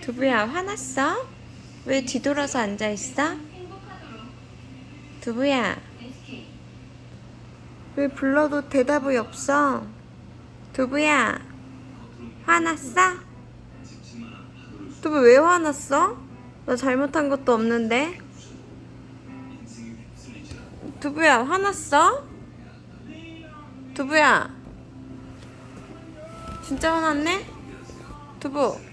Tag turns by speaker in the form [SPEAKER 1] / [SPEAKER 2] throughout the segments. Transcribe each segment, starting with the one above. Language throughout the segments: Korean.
[SPEAKER 1] 두부야 화났어? 왜 뒤돌아서 앉아 있어? 두부야 왜 불러도 대답이 없어? 두부야 화났어? 두부 왜 화났어? 나 잘못한 것도 없는데 두부야 화났어? 두부야 진짜 화났네? 두부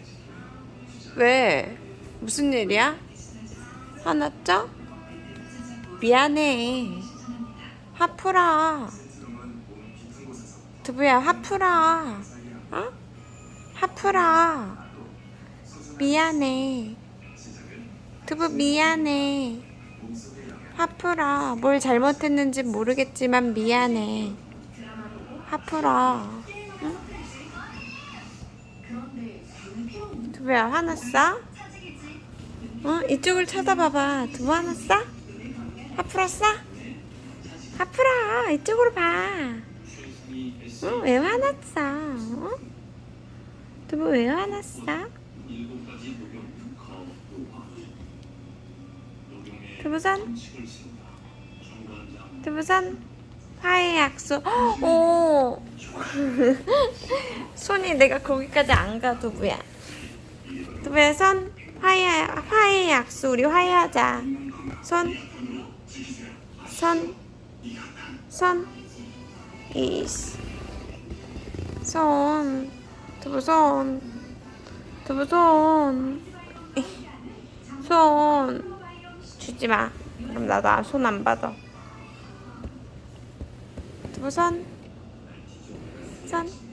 [SPEAKER 1] 왜? 무슨 일이야? 화났죠? 미안해. 화 풀어. 두부야 화 풀어. 어? 화 풀어. 미안해. 두부 미안해. 화 풀어. 뭘 잘못했는지 모르겠지만 미안해. 화 풀어 응? 두부야 화났어? 어? 이쪽을 쳐다봐봐 두부 화났어? 화 풀었어? 화 풀어 이쪽으로 봐 어? 왜 화났어? 어? 두부 왜 화났어? 두부선 두부선 화해 약속 오 손이 내가 거기까지 안가 두부야 두부야 손 화해 화해 약속 우리 화해하자 손 손, 손, 이스, 손, 두부 손, 두부 손, 손, 주지 마. 그럼 나도 손 안 받아. 두부 손, 손.